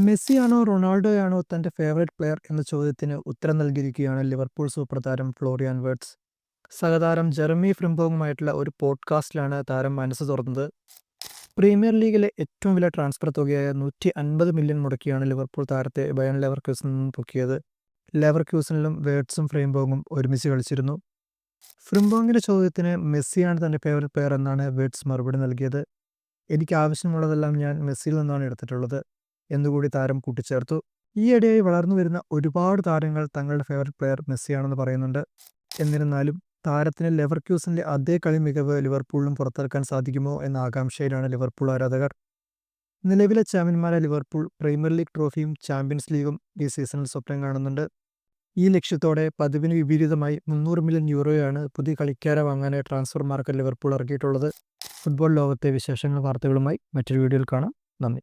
മെസ്സിയാണോ റൊണാൾഡോയാണോ തന്റെ favourite player എന്ന ചോദ്യത്തിന് ഉത്തരം നൽകിയിരിക്കുകയാണ് ലിവർപൂൾ സൂപ്പർ താരം ഫ്ലോറിയാൻ വേർഡ്സ് സഹതാരം ജെർമി ഫ്രിംബോങ്ങുമായിട്ടുള്ള ഒരു പോഡ്കാസ്റ്റിലാണ് താരം മനസ്സ് തുറന്നത്. പ്രീമിയർ ലീഗിലെ ഏറ്റവും വലിയ ട്രാൻസ്ഫർ തുകയായ നൂറ്റി അൻപത് മില്യൺ മുടക്കിയാണ് ലിവർപൂൾ താരത്തെ ബയൺ ലെവർ ക്യൂസിൽ നിന്നും പൊക്കിയത്. ലെവർ ക്യൂസിനിലും വേർഡ്സും ഫ്രിംബോങ്ങും ഒരുമിച്ച് കളിച്ചിരുന്നു. ഫ്രിംബോങ്ങിന്റെ ചോദ്യത്തിന് മെസ്സിയാണ് തന്റെ ഫേവറേറ്റ് പ്ലെയർ എന്നാണ് വേർഡ്സ് മറുപടി നൽകിയത്. എനിക്ക് ആവശ്യമുള്ളതെല്ലാം ഞാൻ മെസ്സിയിൽ നിന്നാണ് എടുത്തിട്ടുള്ളത്. എന്നുകൂടി താരം കൂട്ടിച്ചേർത്തു. ഈയിടെയായി വളർന്നു വരുന്ന ഒരുപാട് താരങ്ങൾ തങ്ങളുടെ ഫേവററ്റ് പ്ലെയർ മെസ്സിയാണെന്ന് പറയുന്നുണ്ട്. എന്നിരുന്നാലും താരത്തിന് ലെവർക്യൂസിന്റെ അതേ കളി മികവ് ലിവർപൂളിലും പുറത്തിറക്കാൻ സാധിക്കുമോ എന്ന ആകാംക്ഷയിലാണ് ലിവർപൂൾ ആരാധകർ. നിലവിലെ ചാമ്പ്യന്മാരെ ലിവർപൂൾ പ്രീമിയർ ലീഗ് ട്രോഫിയും ചാമ്പ്യൻസ് ലീഗും ഈ സീസണിൽ സ്വപ്നം കാണുന്നുണ്ട്. ഈ ലക്ഷ്യത്തോടെ പതിവിന് വിപരീതമായി മുന്നൂറ് മില്യൺ യൂറോയാണ് പുതിയ കളിക്കാരെ വാങ്ങാനായി ട്രാൻസ്ഫർ മാർക്കറ്റ് ലിവർപൂൾ ഇറക്കിയിട്ടുള്ളത്. ഫുട്ബോൾ ലോകത്തെ വിശേഷങ്ങൾ വാർത്തകളുമായി മറ്റൊരു വീഡിയോയിൽ കാണാം. നന്ദി.